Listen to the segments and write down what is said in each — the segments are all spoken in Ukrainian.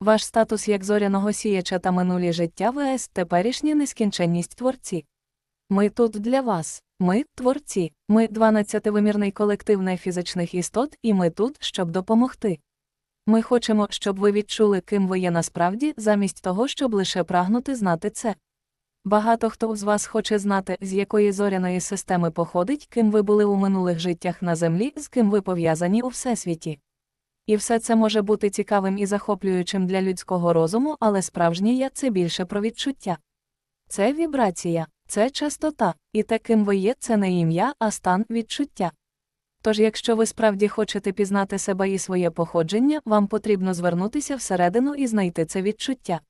Ваш статус як зоряного сіяча та минулі життя ВС теперішня нескінченність творці. Ми тут для вас, ми творці, ми 12-вимірний колектив нефізичних істот, і ми тут, щоб допомогти. Ми хочемо, щоб ви відчули, ким ви є насправді, замість того, щоб лише прагнути знати це. Багато хто з вас хоче знати, з якої зоряної системи походить, ким ви були у минулих життях на землі, з ким ви пов'язані у всесвіті. І все це може бути цікавим і захоплюючим для людського розуму, але справжнє я це більше про відчуття. Це вібрація, це частота, і те, ким ви є, це не ім'я, а стан відчуття. Тож, якщо ви справді хочете пізнати себе і своє походження, вам потрібно звернутися всередину і знайти це відчуття.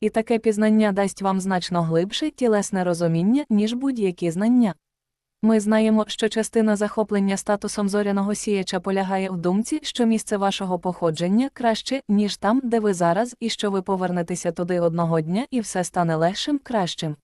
І таке пізнання дасть вам значно глибше тілесне розуміння, ніж будь-які знання. Ми знаємо, що частина захоплення статусом зоряного сіяча полягає в думці, що місце вашого походження краще, ніж там, де ви зараз, і що ви повернетеся туди одного дня і все стане легшим, кращим.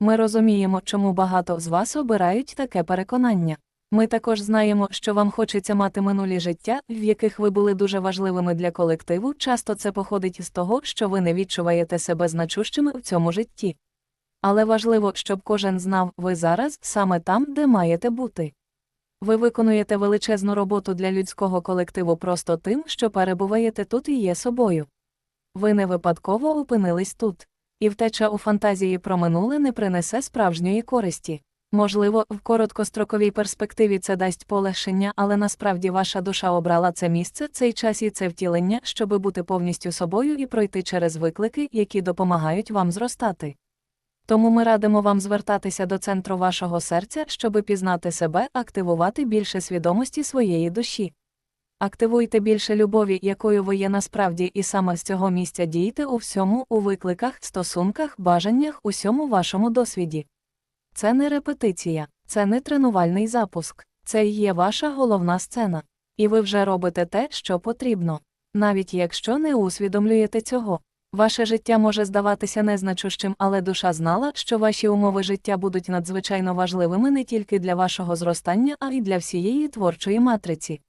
Ми розуміємо, чому багато з вас обирають таке переконання. Ми також знаємо, що вам хочеться мати минулі життя, в яких ви були дуже важливими для колективу. Часто це походить з того, що ви не відчуваєте себе значущими в цьому житті. Але важливо, щоб кожен знав, ви зараз саме там, де маєте бути. Ви виконуєте величезну роботу для людського колективу просто тим, що перебуваєте тут і є собою. Ви не випадково опинились тут. І втеча у фантазії про минуле не принесе справжньої користі. Можливо, в короткостроковій перспективі це дасть полегшення, але насправді ваша душа обрала це місце, цей час і це втілення, щоби бути повністю собою і пройти через виклики, які допомагають вам зростати. Тому ми радимо вам звертатися до центру вашого серця, щоби пізнати себе, активувати більше свідомості своєї душі. Активуйте більше любові, якою ви є насправді, і саме з цього місця дійте у всьому, у викликах, стосунках, бажаннях, усьому вашому досвіді. Це не репетиція, це не тренувальний запуск, це і є ваша головна сцена. І ви вже робите те, що потрібно. Навіть якщо не усвідомлюєте цього. Ваше життя може здаватися незначущим, але душа знала, що ваші умови життя будуть надзвичайно важливими не тільки для вашого зростання, а й для всієї творчої матриці.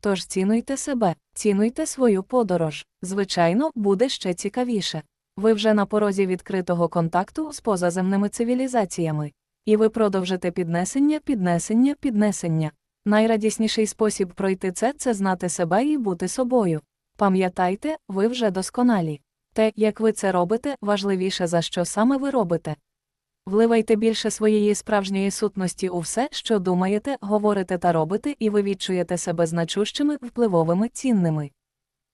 Тож цінуйте себе, цінуйте свою подорож. Звичайно, буде ще цікавіше. Ви вже на порозі відкритого контакту з позаземними цивілізаціями. І ви продовжите піднесення, піднесення, піднесення. Найрадісніший спосіб пройти це це знати себе і бути собою. Пам'ятайте, ви вже досконалі. Те, як ви це робите, важливіше за що саме ви робите. Вливайте більше своєї справжньої сутності у все, що думаєте, говорите та робите, і ви відчуєте себе значущими, впливовими, цінними.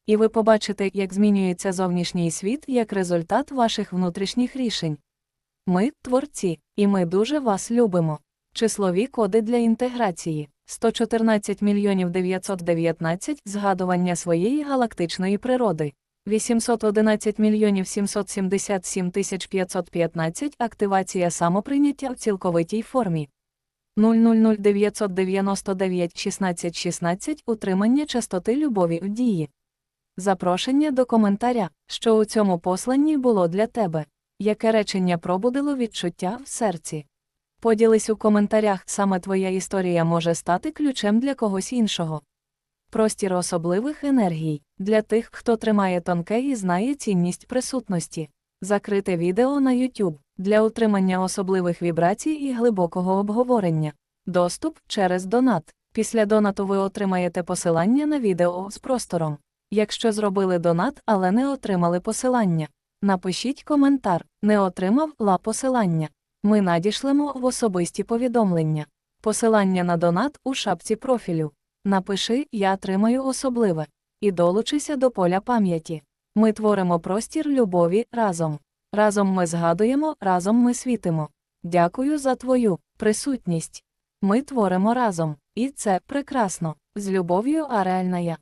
І ви побачите, як змінюється зовнішній світ як результат ваших внутрішніх рішень. Ми творці, і ми дуже вас любимо. Числові коди для інтеграції 114 мільйонів 919 згадування своєї галактичної природи. 811 мільйонів 777 тисяч 515 активація самоприйняття в цілковитій формі. 000999 16 16 утримання частоти любові в дії. Запрошення до коментаря, що у цьому посланні було для тебе. Яке речення пробудило відчуття в серці? Поділись у коментарях, саме твоя історія може стати ключем для когось іншого. Простір особливих енергій для тих, хто тримає тонке і знає цінність присутності. Закрите відео на YouTube для утримання особливих вібрацій і глибокого обговорення. Доступ через донат. Після донату ви отримаєте посилання на відео з простором. Якщо зробили донат, але не отримали посилання. Напишіть коментар, не отримав ла посилання. Ми надішлемо в особисті повідомлення. Посилання на донат у шапці профілю. Напиши Я отримаю особливе. І долучися до поля пам'яті. Ми творимо простір любові разом. Разом ми згадуємо, разом ми світимо. Дякую за твою присутність. Ми творимо разом. І це прекрасно. З любов'ю, а реальна я.